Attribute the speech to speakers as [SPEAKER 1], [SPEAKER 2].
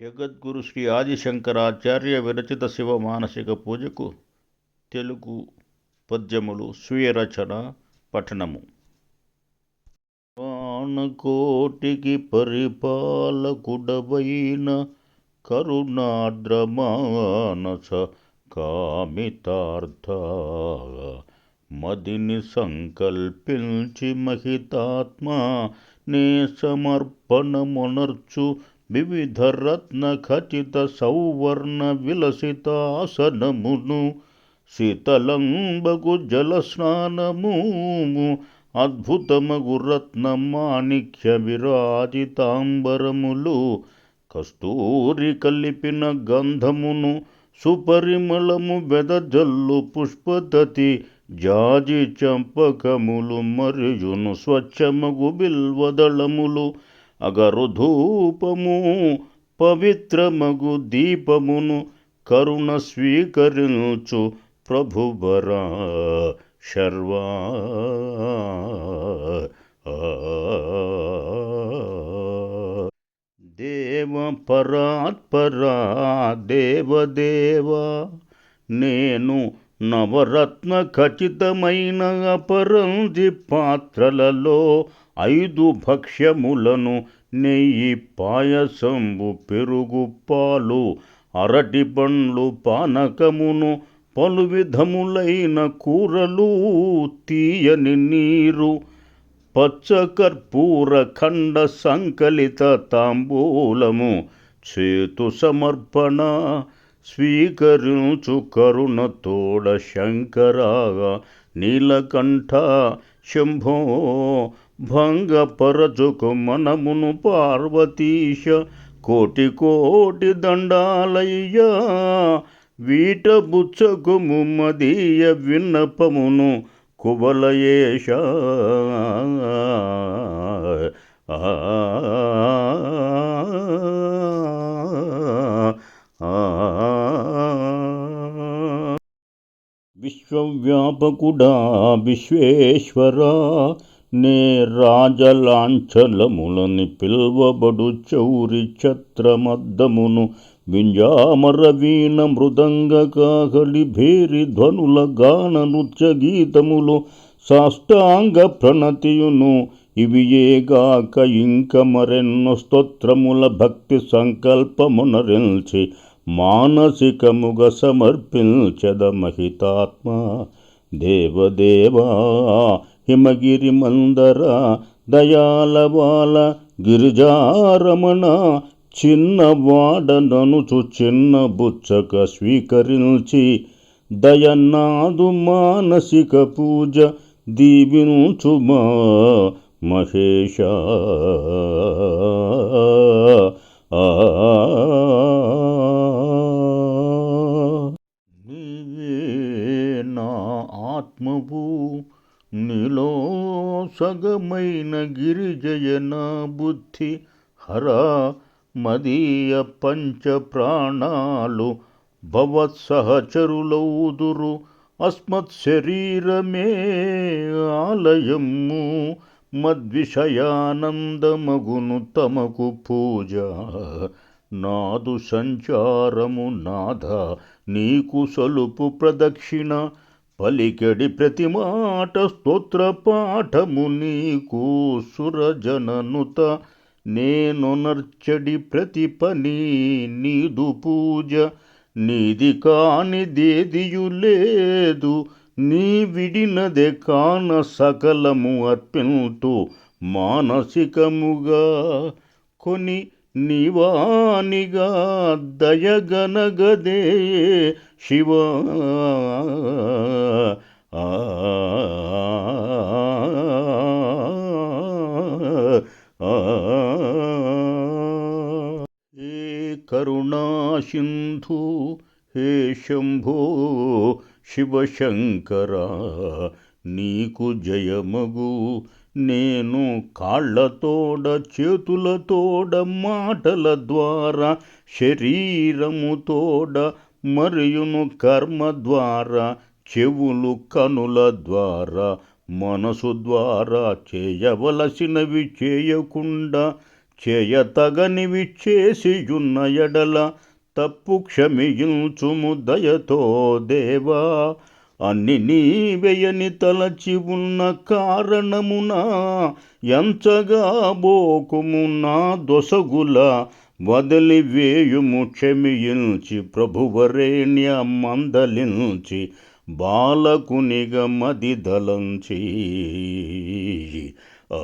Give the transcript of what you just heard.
[SPEAKER 1] జగద్గురు శ్రీ ఆదిశంకరాచార్య విరచిత శివ మానసిక పూజకు తెలుగు పద్యములు స్వీయ రచన పఠనము. ప్రాణకోటికి పరిపాలకుడవైన కరుణాద్రమానస కామితార్థ మదిని సంకల్పించి మహితాత్మ నే సమర్పణమునర్చు వివిధ రత్న ఖచిత సౌవర్ణ విలసితాసనమును శీతలంబగు జలస్నానము అద్భుతమగు రత్న మాణిక్య విరాజితాంబరములు కస్తూరి కలిపిన గంధమును సుపరిమళము వెదజల్లు పుష్పతతి జాజి చంపకములు మరియును స్వచ్ఛమగు బిల్వదళములు అగరు ధూపము పవిత్రమగు దీపమును కరుణ స్వీకరించు ప్రభువరా శర్వా. దేవ పరాత్పరా దేవదేవా నేను నవరత్న ఖచ్చితమైన అపరంజి పాత్రలలో ఐదు భక్ష్యములను నెయ్యి పాయసంబు పెరుగు పాలు అరటి పండ్లు పానకమును పలు విధములైన కూరలు తీయని నీరు పచ్చకర్పూర ఖండ సంకలిత తాంబూలము చేతు సమర్పణ స్వీకరించు కరుణతోడ శంకరాగా నీలకంఠ శంభో భంగపరచుకు మనమును పార్వతీశ కోటి కోటి దండాలయ్యా. వీట బుచ్చకు మదీయ విన్నపమును కుబలయేష ఆ విశ్వవ్యాపకుడా విశ్వేశ్వరా నే రాజలాంఛలములని పిల్వబడు చౌరి ఛత్రమద్దమును వింజామరవీణ మృదంగ కాహలి భేరి ధ్వనుల గాన నృత్య గీతములు సాష్టాంగ ప్రణతియును. ఇవి ఇంక మరెన్నో స్తోత్రముల భక్తి సంకల్పమునరిల్చి మానసికముగ సమర్పించద మహితాత్మ దేవదేవా హిమగిరి మందర దయాలవాల గిరిజారమణ చిన్నవాడననుచు చిన్న బుచ్చక స్వీకరించి దయన్నాదు మానసిక పూజ దీవించుమా మహేష ఆ ఆత్మవు నీలో సగమైన గిరిజయన బుద్ధి హర మదీయ పంచ ప్రాణాలు భవత్సహచరులౌదురు అస్మత్ శరీరమే ఆలయము మద్విషయానందమగును తమకు పూజ. నాదు సంచారము నాథ నీకు సలుపు ప్రదక్షిణ పలికెడి ప్రతి మాట స్తోత్ర పాఠము నీకు సురజననుత. నేను నర్చడి ప్రతి పని నీదు పూజ. నీది కానిదేదియు లేదు నీ విడినదే కాన సకలము అర్పింతు మానసికముగా. కొని నివానిగా దయగనగదే శివ. ఆ. హే కరుణాసింధు హే శంభో శివశంకర నీకు జయమగు. నేను కాళ్ళతోడ చేతులతోడ మాటల ద్వారా శరీరముతోడ మరియును కర్మ ద్వారా చెవులు కనుల ద్వారా మనసు ద్వారా చేయవలసినవి చేయకుండా చేయతగనివి చేసియున్న ఎడల తప్పు క్షమించుము దయతో దేవా. అన్ని నీవెయని తలచి ఉన్న కారణమున ఎంచగా బోకుము నా దొసగుల వదిలివేయుము క్షమించి ప్రభువరేణ్య మందలించి బాలకునిగ మది దళంచి ఆ